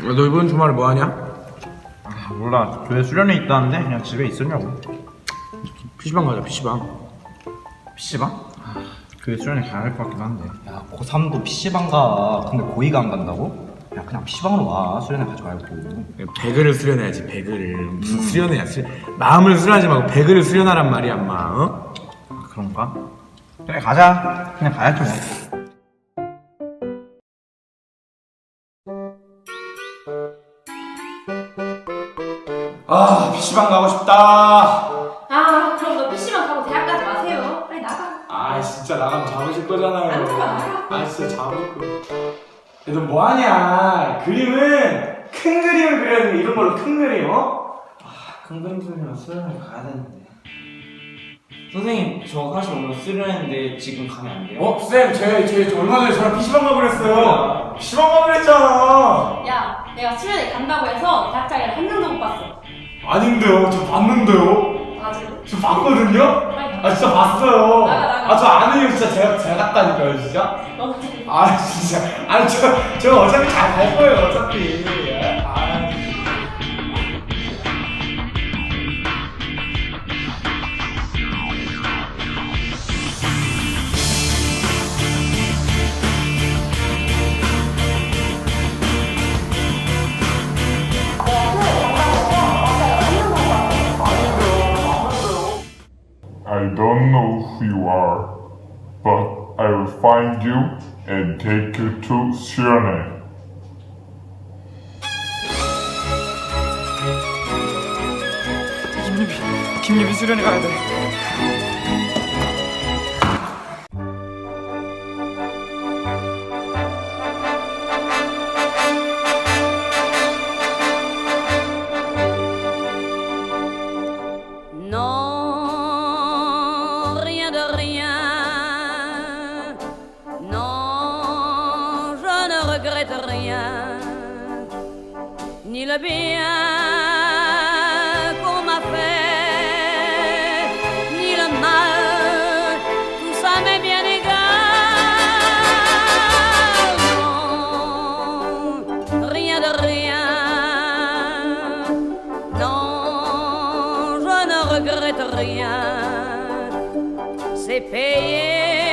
너 이번 주말에 뭐 하냐? 아, 몰라. 교회 수련회 있다는데 그냥 집에 있었냐고. PC방 가자 PC방. PC방? 아, 교회 수련회 가야 할 것 같긴 한데. 야 고3도 PC방 가. 근데 고2가 안 간다고? 야 그냥 PC방으로 와. 수련회 가지 말고. 배그를 수련해야지 배그를. 무슨 수련해야? 수... 마음을 수련하지 말고 배그를 수련하란 말이야 엄마 어? 아, 그런가? 그래 가자. 그냥 가야지 뭐 아 PC방 가고 싶다 아 그럼 너 PC방 가고 대학 가지 마세요 빨리 나가 아 진짜 나가면 잡으실 거잖아요 안 들어가 나가 아 진짜 잡을 거야 너 뭐하냐 그림은 큰 그림을 그려야 되는데 이런 걸로 큰 그림 어? 큰 그림 그리면 수련회 가야 되는데 선생님 저 사실 오늘 수련회인데 지금 가면 안 돼요? 어? 쌤, 제, 제, 저 얼마 전에 저랑 PC방 가기로 했어요. PC방 가기로 했잖아. 야 내가 수련회 간다고 해서 대학장애를 한 명도 못 봤어 아닌데요. 저 봤는데요. 맞아요 저 봤거든요? 아, 진짜 봤어요. 아, 저 아는 형 진짜 제가, 제가 갔다니까요, 진짜. 아, 진짜. 아니, 저, 저 어차피 잘 갈 거예요, 어차피. I don't know who you are, but I will find you and take you to Suriname. 김유비 김유비 수련회 가야 돼 Regrette rien. Ni le bien qu'on m'a fait, ni le mal. Tout ça m'est bien égal. Non, rien de rien. Non, je ne regrette rien. C'est payé,